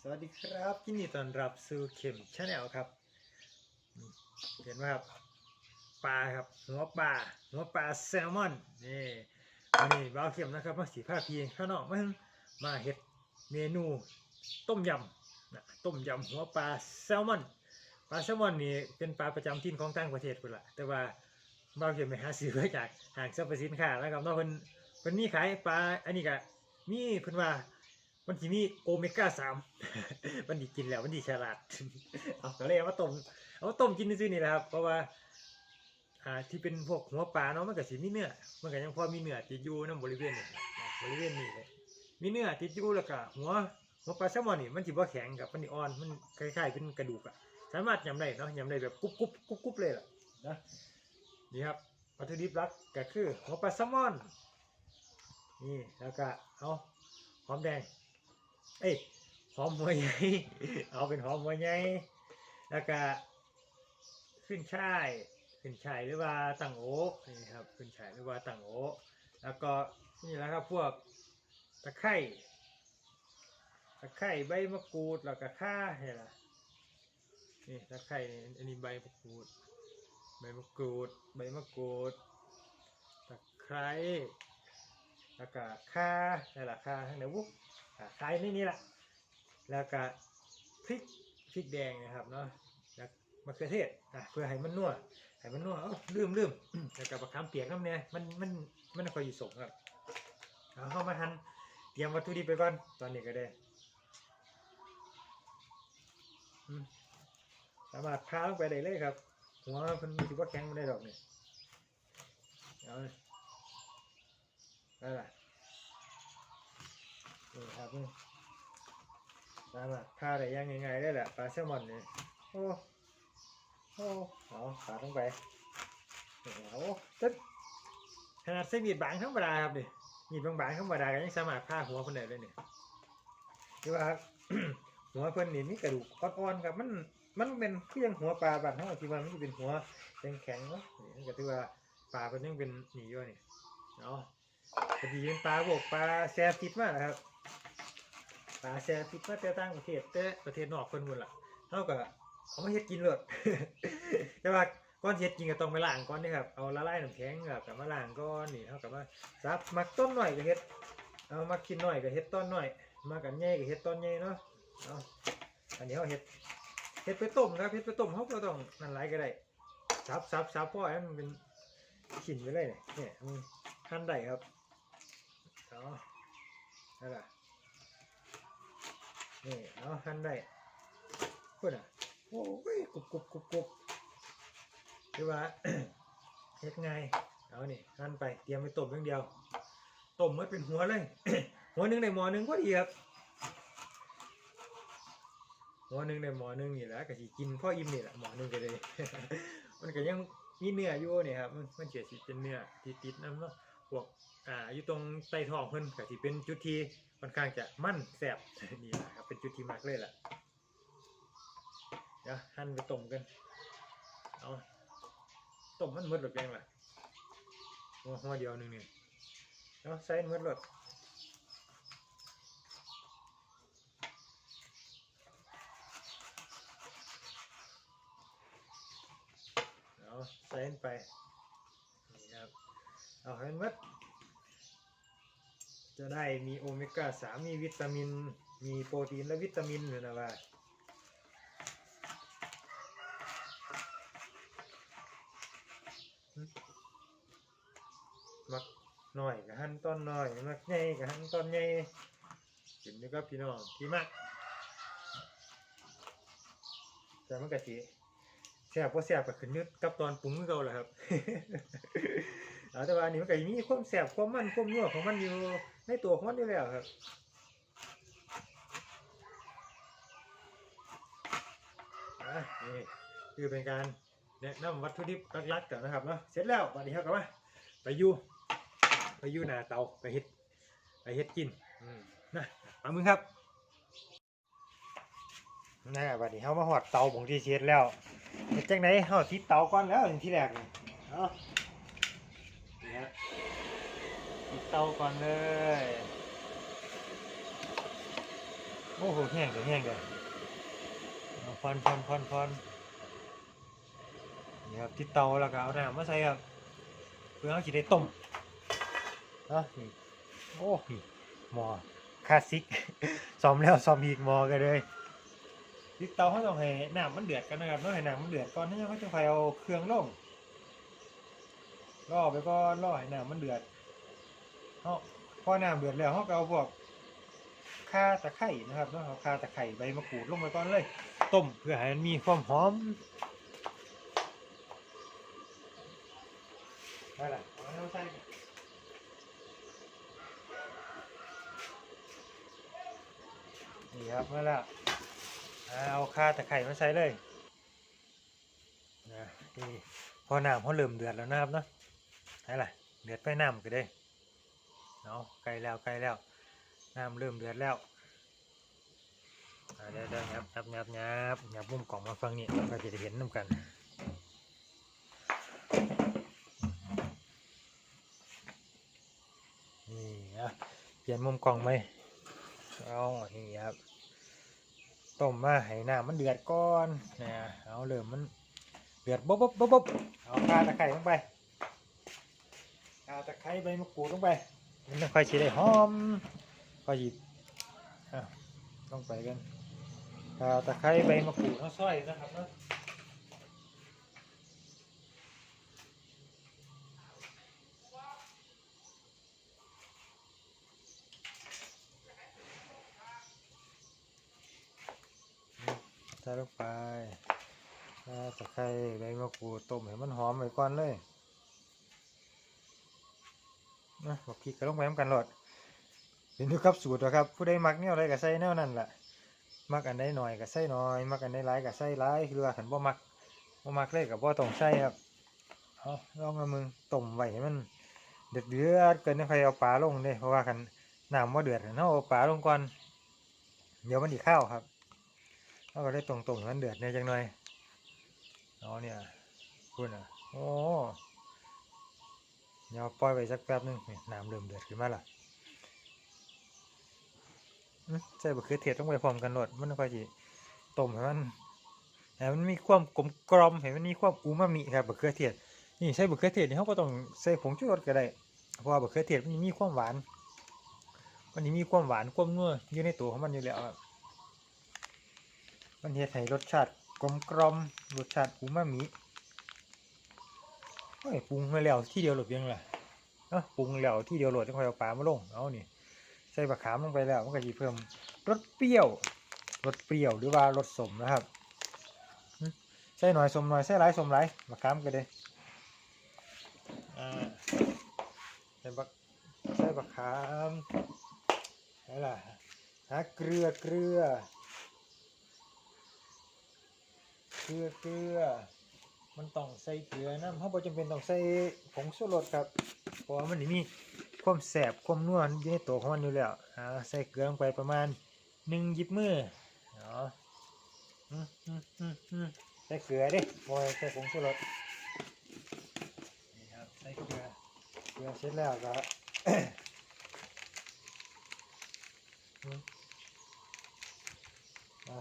สวัสดีครับยินดีต้อนรับสู่เข็มชาแนลครับ เห็นไหมครับปลาครับหัวปลาหัวปลาแซลมอนนี่วันนี้บ่าเข็มนะครับมาสีผ้าพีข้างนอกมามาเฮ็ดเมนูต้มยำนะต้มยำหัวปลาแซลมอนปลาแซลมอนนี่เป็นปลาประจำถิ่นของต่างประเทศพุ่นละแต่ว่าบ่าเข็มไปหาซื้อมาจากห้างสรรพสินค้าแล้วครับเนาะเพิ่นเพิ่นมีขายปลาอันนี้ก็มีเพิ่นว่า มันที่มีโอเมก้าสาม มันดีกินแล้วมันดีฉลาด เอาก็เลยเอามาต้มเอามาต้มกินซื่อๆนี่แหละครับ เพราะว่าอ่าที่เป็นพวกหัวปลาเนาะมันก็สิมีเนื้อ มันก็ยังพอมีเนื้อติดอยู่นํบริเวณนี้บริเวณนี้เลยมีเนื้อติดอยู่แล้วก็หัวหัวปลาแซลมอนนี่มันสิบ่แข็งกับมันสิอ่อนมันคล้ายๆเป็นกระดูกอะสามารถยำได้เนาะยำได้แบบกรุบกรุบกรุบกรุบเลยล่ะนะนี่ครับวัตถุดิบหลักก็คือหัวปลาแซลมอนนี่แล้วก็เอาหอมแดง เอ้ยหอมหัวใหญ่ เอาเป็นหอมหัวใหญ่แล้วก็ขึ้นช่ายขึ้นช่ายหรือว่าตังโอนี่ครับขึ้นช่ายหรือว่าตังโอแล้วก็นี่แหละครับพวกตะไคร้ตะไคร้ใบมะกรูดแล้วก็ข่าเห็นละนี่ตะไคร้อันนี้ใบมะกรูด ใบมะกรูด ใบมะกรูดตะไคร้แล้วก็ข่านี่แหละข่าทั้งในวุ้อ่า ขายในนี้แหละแล้วก็พริกพริกแดงนะครับเนาะแล้วมะเขือเทศอะเพื่อให้มันนัวให้มันนัวเอ้าลืมลืมแล้วก็มะขามเปียกน้ำเนี่ยมันมันมันคอยอยู่สมครับเอาเข้ามาทันเตรียมวัตถุดิบไปก่อนตอนนี้ก็ได้สามารถพาลงไปได้เลยครับ หัวมันถือว่าแข็งไม่ได้ดอกเนี่ยเอาเลยได้ละ นี่ครับนี่สามารถพาได้ยังง่ายๆได้แหละปลาแซลมอนนี่โอ้โอ้เอาขาลงไปนี่เอาตึ๊ดขนาดเส้นมีดบางธรรมดาครับนี่มีดบางๆธรรมดาก็ยังสามารถพาหัวเพิ่นได้เลยเนี่ยคือว่าหัวเพิ่นนี่มีกระดูกอ่อนๆครับมันมันเป็นคือยังหัวปลาบ้านเฮาที่ว่ามันสิเป็นหัวแข็งๆเนาะนี่ก็ถือว่าปลาเพิ่นยังเป็นหนีอยู่นี่เนาะพอดีเป็นปลาบวกปลาแซฟิตมากนะครับ ปลาแซฟิตมาแต่ต่างประเทศแต่ประเทศนอกเพิ่นหมดละเท่ากับเอามาเฮ็ดกินเลยแต่ว่าก่อนเฮ็ดกินก็ต้องไปล้างก่อนนี่ครับเอาละลายน้ำแข็งครับกับมาล้างก่อนนี่เท่ากับว่าซับมักต้นหน่อยก็เฮ็ดเอามากินหน่อยก็เฮ็ดต้นหน่อยมากันใหญ่ก็เฮ็ดต้นใหญ่เนาะเอาอันนี้เขาเฮ็ดเฮ็ดไปต้มครับเฮ็ดไปต้มเขาก็ต้องนั่นหลายก็ได้ซับซับซับพราะให้มันเป็นขินไปเลยเนี่ยมันขั้นได้ครับเอานั่นแหละ นี่เอาหั่นได้พูดอะโอ้ยกรุบกรุบกรุบกรุบคือว่าเฮ็ดไงเอานี่หั่นไปเตรียมไปต้มอย่างเดียวต้มมันเป็นหัวเลย หัวหนึ่งในหม้อหนึ่งพอดีครับหัวหนึ่งในหม้อหนึ่งนี่แหละก็สิกินพ่ออิ่มนี่แหละหม้อหนึ่งก็เลย มันก็ยังมีเนื้ออยู่นี่ครับมันมันเสียดสิเป็นเนื้อติดๆน้ำเนาะ วกอ่าอยู่ตรงใต้ท้องเพิ่นก็สิเป็นจุดที่ค่อนข้างจะมั่นแซ่บนี่แหละครับเป็นจุดที่มักเลยล่ะเดี๋ยวหั่นไปต้มกันเอาต้มมันหมดหรือยังล่ะหัวหัวเดียวหนึ่งนี่เอาใส่หมดหลดเอาใส่ไป เอาให้หมดจะได้มีโอเมก้าสามมีวิตามิน มีโปรตีนและวิตามินอยู่นะว่าหมักหน่อยกับหั่นต้นหน่อยมักใหญ่กับหั่นต้นใหญ่เห็นไหมครับพี่น้องที่มักแต่มันกะทิแซ่บพอแซ่บก็ขึ้นยึดกับตอนปรุงเก่าแหละครับ แต่ว่าอันนี้มันก็มีความแสบความมันความนัวของมันอยู่ในตัวของมันอยู่แล้วครับอะนี่คือเป็นการแนะนำวัตถุดิบลักๆก่อนนะครับเนาะเสร็จแล้ววันนี้ครับกลับมาไปอยู่ไปอยู่หน้าเตาไปเฮ็ดไปเฮ็ดกินอืมนะมามึงครับนะวันนี้เขามาหอดเตาผงที่เช็ดแล้วเฮ็ดจังไหนเฮาติดเตาก่อนแล้วอย่างที่แรกนี่เอานี่ฮะ ปิดเตาก่อนเลย โอ้โหแห้งเลยแห้งเลยเอนควันควันควันนี่ครับที่เตาแล้วก็เอาน้ำมาใส่ครับเพื่อเอาจีได้ต้มนะนี่โอ้นี่หมอคลาสสิกซ้อมแล้วซ้อมอีกหมอกันเลยที่เตาเขาต้องให้น้ำมันเดือดกันนะครับต้องให้น้ำมันเดือดก่อนที่เขาจะไปเอาเครื่องลงรอไปก่อนรอให้น้ำมันเดือด เขาพอน้ำเดือดแล้วเขาก็เอาพวกข่าตะไคร่นะครับเนาะเอาข่าตะไคร่ใบมะกรูดลงไปก่อนเลย ต้มเพื่อให้มันมีความหอมได้ละเอาให้เราใส่นี่ครับมาแล้วเอาข่าตะไคร่มาใส่เลยนะนี่พอน้ำเขาเริ่มเดือดแล้วนะครับเนาะได้ละเดือดไปน้ำก็ได้ เอาะใกล้แล้วใกล้แล้วน้ำเริ่มเดือดแล้วอ่าเดี๋ยวเดี๋ยวยับยับยับยับยับมุมกล่องมาฟังนี่ก็จะได้เห็นน้ำกันนี่นะเปลี่ยนมุมกล่องไหมเอานี่ครับต้มมาให้น้ำมันเดือดก่อนนะเอาเริ่มมันเดือดบ๊บบ๊บบ๊บบ๊บเอาข่าตะไคร้ลงไปข่าตะไคร้ใบมะกรูดลงไป มันจะค่อยชีได้หอมค่อยหยิบต้องไปกันตะไคร้ใบมะกรูดข้าวซอยนะครับเนาะใส่ลงไปตะไคร้ใบมะกรูดต้มให้มันหอมไว้ก่อนเลย นะบอกพริกก็ลงไปน้ำกันหลดเป็นอยู่กับสูตรนะครับผู้ใดมักแนวอะไรก็ใส่แนวนั้นแหละมักอันใดหน่อยก็ใส่หน่อย มักอันใดหลายก็ใส่หลายคือว่าขันบ่มักบ่มักเลยกับบ่ต้องใส่ครับเอาลองเอามึงต้มไว้ให้มันเดือดเดือดเกินค่อยเอาปลาลงเด้เพราะว่าคันน้ำว่าเดือดเนาะเอาปลาลงก่อนเดี๋ยวมันดีข้าวครับเราก็ได้ตรงๆมันเดือดเนี่ยจังหน่อยเอาเนี่ยคุณอะโอ้ เดี๋ยวปล่อยไว้สักแป๊บนึงนี่น้ำเริ่มเดือดขึ้นมาละใส่บะเขือเทศต้องไปพร้อมกันหลดมันค่อยจีต้มให้มันให้มันมีความกลมกลอมให้มันมีความอูมามิครับบะเขือเทศนี่ใส่บะเขือเทศนี่เขาก็ต้องใส่ผงชูรสก็ได้เพราะบะเขือเทศมันมีความหวานมันมีความหวานความนัวอยู่ในตัวของมันอยู่แล้วมันเฮ็ดให้รสชาติกลมกลอมรสชาติอูมามิ โอ้ยปรุงมาแล้วที่เดียวโหลดเพียงล่ะเนาะปรุงแล้วที่เดียวโหลดจะคอยเอาปลามาลงเอานี่ใส่บะขามลงไปแล้วมันก็จะเพิ่มรสเปรี้ยวรสเปรี้ยวหรือว่ารสสมนะครับใส่หน่อยสมหน่อยใส่หลายสมหลายบะขามก็ได้อ่าใส่บะใส่บะขามไหนล่ะหาเกลือเกลือเกลือเกลือ มันต้องใส่เกลือน้ำเพราะบ่จำเป็นต้องใส่ผงชูรสครับเพราะว่ามันนี่มีความแสบความนัวอยู่ในตัวของมันอยู่แล้วอ่าใส่เกลือลงไปประมาณหนึ่งหยิบมือเนาะใส่เกลือด้บ่ใส่ผงชูรสนี่ครับใส่เกลือเกลือเสร็จแล้วก็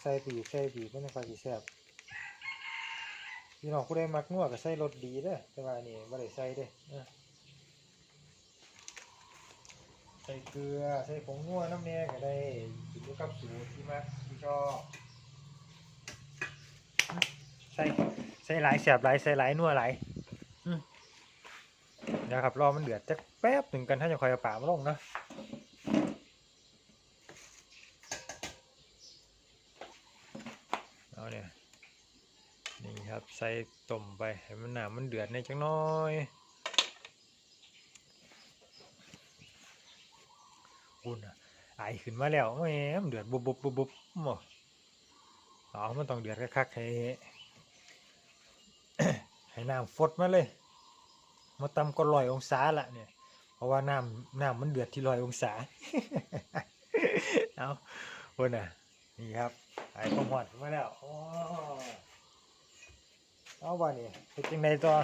ใส่ปีกใส่ปีกมันจะค่อยสิแซ่บ พี่น้องผู้ใดมักนัวก็ใส่รสดีเด้อแต่ว่านี่บ่ได้ใส่เด้อใส่เกลือใส่ผงนัวน้ำแน่ก็ได้กินอยู่กับสูตรที่มักที่ชอบใส่ใส่หลายแสบหลายใส่หลายนัวหลายอืมเดี๋ยวครับรอมันเดือดจักแป๊บหนึ่งกันถ้าจะคอยเอาป่ามาลงเนาะเอาเนี่ย นี่ครับ ใส่ต้มไปให้มันน้ำมันเดือดในจังน้อยคุณอะไอขึ้นมาแล้วแหมมันเดือดบุบบุบบุบบุบหมออ๋อมันต้องเดือดคักๆให้ให้น้ำฟดมาเลย มาตำก็ร้อยองศาละเนี่ย เพราะว่าน้ำน้ำมันเดือดที่ร้อยองศา เอาคุณอะ นี่ครับไอความหอดมาแล้วโอ้ เอาว่นี่เป็นจังไดต่อ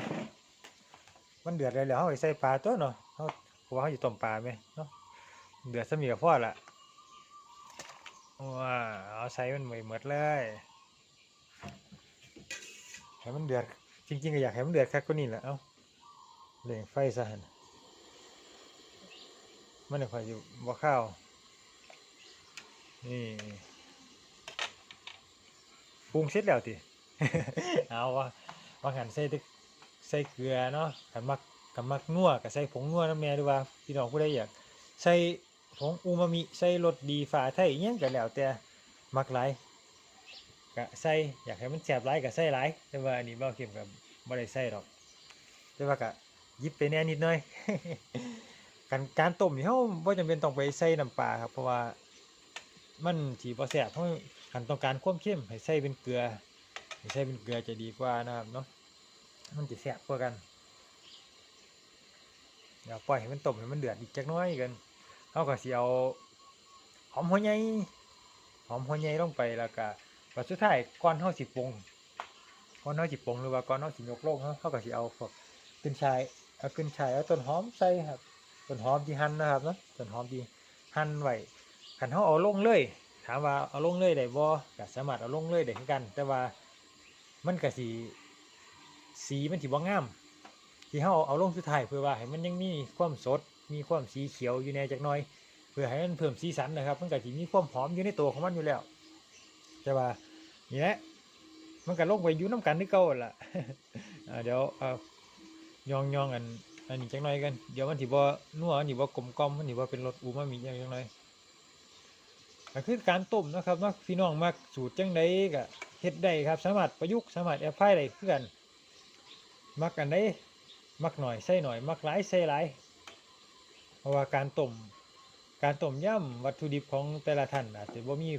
มันเดือดเลยแล้วเขาใส่ปลาตัวเนาะเขาเพราะว่าเขาอยู่ต้มปลาไหมเนาะเดือดสมีกับพ่อละว้าเอาใส่มันไปหมดเลยให้มันเดือดจริงๆก็อยากให้มันเดือดคักก็นี่แหละเอ้าเล่งไฟซะหันมันไม่ค่อยอยู่บ่ข้าวนี่ปรุงเสร็จแล้วติ เอาวะ ว่าหันใส่ตึกใส่เกลือเนาะขันมักขันมักนัวก็ใส่ผงนัวน้ำแม่ด้วยว่าพี่น้องผู้ใดอยากใส่ผงอูมามิใส่รสดีฝาไทยอิหยังก็แล้วแต่มักหลายก็ใส่อยากให้มันแซ่บหลายก็ใส่หลายแต่ว่าอันนี้บ่เข้มกับบ่ได้ใส่หรอกแต่ว่าก็หยิบไปแน่นิดหน่อยการการต้มนี่เฮาบ่จำเป็นต้องไปใส่น้ำปลาครับเพราะว่ามันสิบ่แซ่บเฮาคันต้องการความเข้มให้ใส่เป็นเกลือ ให้ใส่เป็นเกลือจะดีกว่านะครับเนาะมันจะแซ่บกว่ากันเดี๋ยวปล่อยให้มันต้มให้มันเดือดอีกจักน้อยกันเฮาก็สิเอาหอมหัวใหญ่หอมหัวใหญ่ลงไปแล้วก็วัดสุดท้ายก่อนเฮาสิบปงก่อนเฮาสิบปงหรือว่าก่อนเฮาสิบยกโลงเฮาเฮาก็สิเอาพวกขึ้นชายเอาขึ้นชายเอาต้นหอมใส่ครับต้นหอมที่หั่นนะครับเนาะต้นหอมที่หั่นไว้คันเฮาเอาลงเลย ถามว่าเอาลงเลยได้บ่ก็สามารถเอาลงเลยได้คือกัน แต่ว่า มันก็สิสีมันสิบ่งามที่เฮาเอาลงสุดท้ายเพื่อว่าให้มันยังมีความสด มีความสีเขียวอยู่ในจักหน่อย เพื่อให้มันเพิ่มสีสันนะครับ มันก็สิมีความหอมอยู่ในตัวของมันอยู่แล้วแต่ว่านี่แหละมันก็ลงไปยู่น้ำกันคือเก่าล่ะอ่าเดี๋ยวเอายองยองๆอันอันนี้จังหน่อยกันเดี๋ยวมันสิบ่านัวมันสิบ่กลมกลมมันสิบ่าเป็นรสอูมามิจังจังน่อยก็คือการต้มนะครับเนาะพี่น้องมักสูตรจังไดก็ เฮ็ดได้ครับ สามารถประยุกต์สามารถแอพพลายได้คือนมักอันใดมักหน่อยใส่หน่อย มักหลายใส่หลายเพราะว่าการต้มการต้มย่ำวัตถุดิบของแต่ละท่านอาจจะบ่มี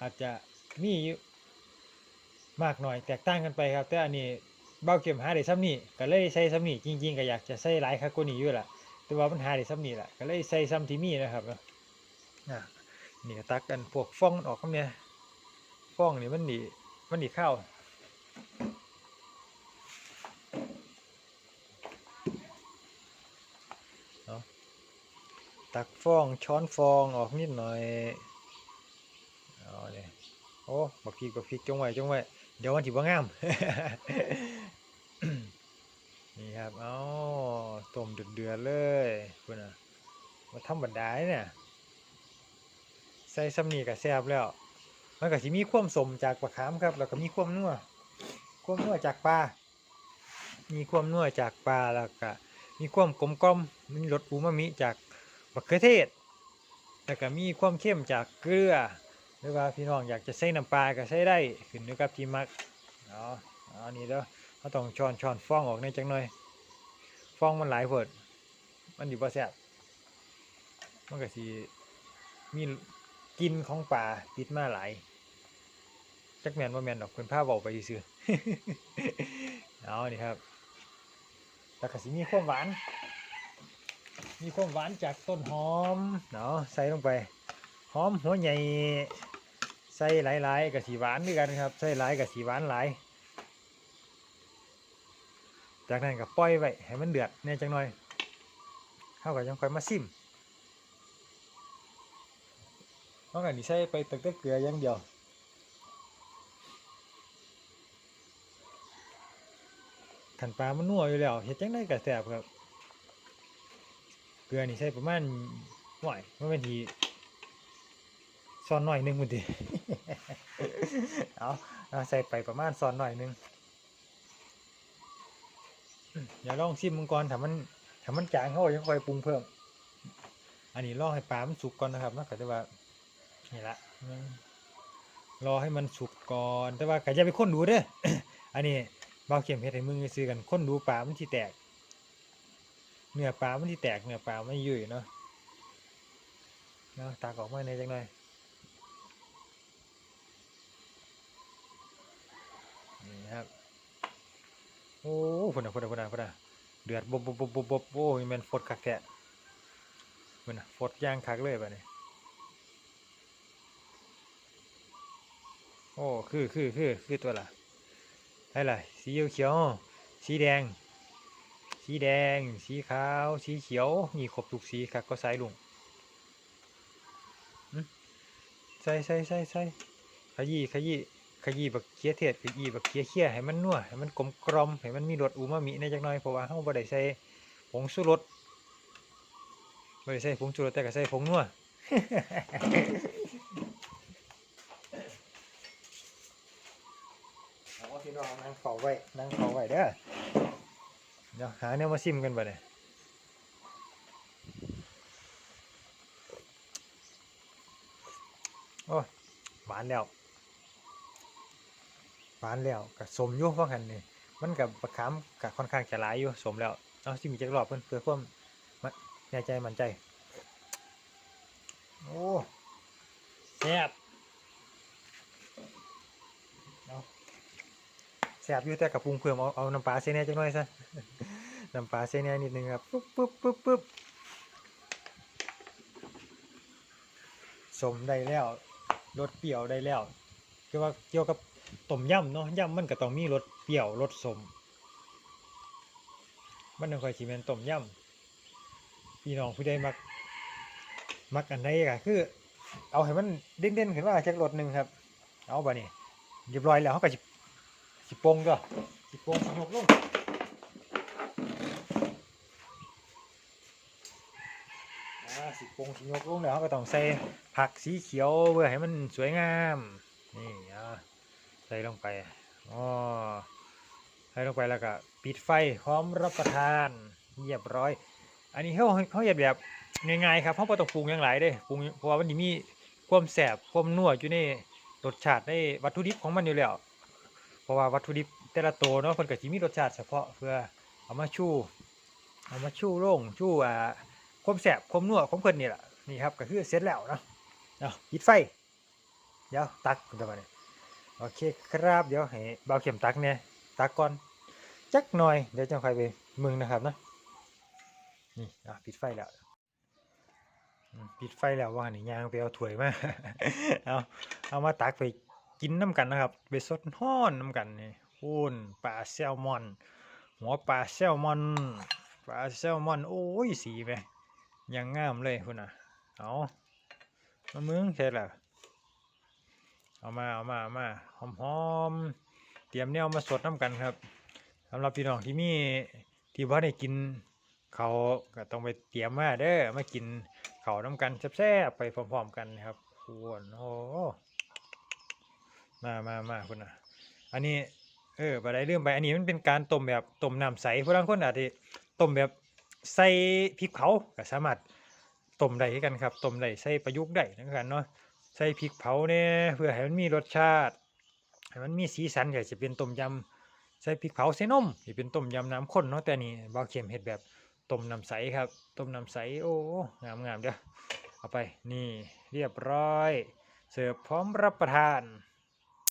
อาจจะมีมากหน่อยแตกต่างกันไปครับ แต่อันนี้เบ้าเข็มหาได้ซ้ำนี่ก็เลยใส่ซ้ำนี่จริง ๆ ก็อยากจะใส่หลายคักกว่านี้อยู่ละแต่ว่ามันหาได้ซ้ำนี่แหละก็เลยใส่ซ้ำที่มีนะครับนะนี่ตักกันพวกฟองออกคำเนี่ยฟองนี่มันดี มันดีข้าวตักฟองช้อนฟองออกนิดหน่อยเอาเลยโอ้บักพริกบักพริกจงไว้จงไว้เดี๋ยวมันถือว่างามนี่ครับเอาต้มเดือดๆเลยคุณอะมาธรรมดาเนี่ยใส่ซัมนี่กับแซบแล้ว มันก็สิมีความสมจากปลาขามครับ แล้วก็มีความนัวความนัวจากปลา มีความนัวจากปลาแล้วก็มีความกลมกล่อมมีรสอูมามิจากมะเขือเทศ แล้วก็มีความเข้มจากเกลือ หรือว่าพี่น้องอยากจะใส่น้ำปลาก็ใส่ได้ขึ้นอยู่กับที่มักเอาเอานี่เด้อเราต้องช้อนช้อนฟองออกในจังหน่อยฟองมันหลายเพิดมันอยู่บ่แซ่บมันก็สิมี กินของปลาติดมาหลายจักแมนบ่าแมนดอกเพิ่นพาเว้าไปซื่อๆเอานี่ครับแล้วก็สิมีความหวาน มีความหวานจากต้นหอมเนาะใส่ลงไป หอมหัวใหญ่ ใส่หลายๆกับสีหวานด้วยกันครับ ใส่หลายกับสีหวานหลาย จากนั้นก็ปล่อยไว้ให้มันเดือดแน่จังหน่อยเข้ากับยังค่อยมาซิม นอกจากนี้ใส่ไปตึกตะเกลืออย่างเดียวขันปลามันนัวอยู่แล้วเฮ็ดจังได้ก็แซ่บครับ เกลือนี่ใส่ประมาณหน่อยเมื่อวันทีซอนหน่อยหนึงมันดิเอาใส่ไปประมาณซอนหน่อยหนึงอืมเดี๋ยวลองชิมมังกรถ้ามันถ้ามันจางเขาก็ยังค่อยปรุงเพิ่ม อันนี้รองให้ปลามันสุกก่อนนะครับนะก็จะว่า นี่แหละรอให้มันสุกก่อนแต่ว่าก็อย่าไปค้นดูเด้ออันนี้เบาเข็มเห็ดให้มึงไปซื้อกันค้นดูปลามันที่แตกเนื้อปลามันที่แตกเนื้อปลาไม่ยุ่ยเนาะเนาะตากออกมาในจังหน่อยนี่ครับโอ้พุ่นอะฝนอะฝนอะฝนอะเดือดบบบบบบบโอ้ยมันฟดคักแท้มันฟดย่างคักเลยแบบนี้ โอ้คือคือคือคือตัวละอะไรสีเขียวสีแดง สีแดง สีขาว สีเขียวมีครบทุกสีครับก็ใสายลุงใส่ใส่ใส่ใส่ขยี้ขยี้ขยี้บักเคี้ยเทศขยี้บักเคี้ยเคี่ยให้มันนัวให้มันกลมกลมให้มันมีรสอูมามิในจักหน่อยเพราะว่าเฮาบ่ได้ใส่ผงชูรสบ่ได้ใส่ผงชูรสแต่ก็ใส่ผงนัว เอาว่าพี่น้องนั่ง เฝ้าไว้นั่งเฝ้าไว้เด้อเดี๋ยวหาแนวมาซิมกันบ่เนี่ยโอ้ยหวานแล้วหวานแล้วกับสมอยู่เพรากันนี่มันกับประคามกับค่อนข้างจะหลายอยู่สมแล้วเอาซิมอีกจักรอบเพื่อนเพื่อความมะแน่ใจมั่นใจ โอ้แซ่บเอา แซบอยู่แต่กับปรุงเพิ่มเอาเอาน้ำปลาเส้นแน่จังหน่อยซะน้ำปลาเส้นแน่นิดนึงครับปุ๊บปุ๊บปุ๊บปุ๊บสมได้แล้วรสเปรี้ยวได้แล้วเกี่ยวว่าเกี่ยวกับต้มยำเนาะยำมันก็ต้องมีรสเปรี้ยวรสสมมันต้องคอยชิมเป็นต้มยำพี่น้องผู้ใดมักมักอันไหนก็คือ เอาให้มันเด่นๆขึ้นมาจากรถหนึ่งครับ เอาบ่นี่เรียบร้อยแล้วเขาก็สิ สิปงก็สิปงสิยกลงสิปงสิยกลงแล้วเขาก็ต้องใส่ผักสีเขียวเพื่อให้มันสวยงามนี่อ่าใส่ลงไปอ๋อใส่ลงไปแล้วก็ปิดไฟพร้อมรับประทานเรียบร้อย อันนี้เขาเขาเฮ็ดแบบง่ายๆครับเพราะบ่ต้องปรุงอย่างหลายเด้ปรุงเพราะว่ามันมีความแสบความนัวอยู่ในรสชาติในวัตถุดิบของมันอยู่แล้ว เพราะว่าวัตถุดิบแต่ละตัวเนาะเพิ่นก็สิมีรสชาติเฉพาะเพื่อเอามาชูเอามาชูโร่งชูอ่าความแสบความนัวของเพิ่นนี่แหละนี่ครับก็คือเสร็จแล้วเนาะเอาปิดไฟเดี๋ยวตักกันมาเนี่ยโอเคครับเดี๋ยวให้เบาเข็มตักเนี่ยตักก่อนจักหน่อยเดี๋ยวจะค่อยไปมึงนะครับเนาะนี่อะปิดไฟแล้วปิดไฟแล้วว่านี่ยางไปเอาถ้วยมาเอาเอามาตักไป กินน้ำกันนะครับไปสดห้อนน้ำกันนี่คูณปลาแซลมอน หัวปลาแซลมอนปลาแซลมอน โอ้ยสีไหมยังงามเลยคุณอะเอามามึงเสร็จแล้วเอามาเอามาเอามาหอมหอมๆเตรียมแนวมาสดน้ำกันครับสำหรับพี่น้องที่มีที่ว่าได้กินเขาก็ต้องไปเตรียมมาเด้อมากินเขาน้ำกันแซ่บๆไปพร้อมๆกันนะครับควรโอ้ มามามาคุณนะอันนี้ เออไปได้เรื่องไป อันนี้มันเป็นการต้มแบบต้มน้ำใสผู้บางคนอาจจะต้มแบบใส่พริกเผาก็สามารถต้มได้กันครับต้มได้ใส่ประยุกต์ได้นะครับเนาะใส่พริกเผาเนี่ยเพื่อให้มันมีรสชาติให้มันมีสีสันก็จะเป็นต้มยำใส่พริกเผาใส่นมจะเป็นต้มยำน้ำข้นเนาะแต่นี่บาเค็มเห็ดแบบต้มน้ำใสครับต้มน้ำใสโอ้งามงามเด้อเอาไปนี่เรียบร้อย เสิร์ฟพร้อมรับประทาน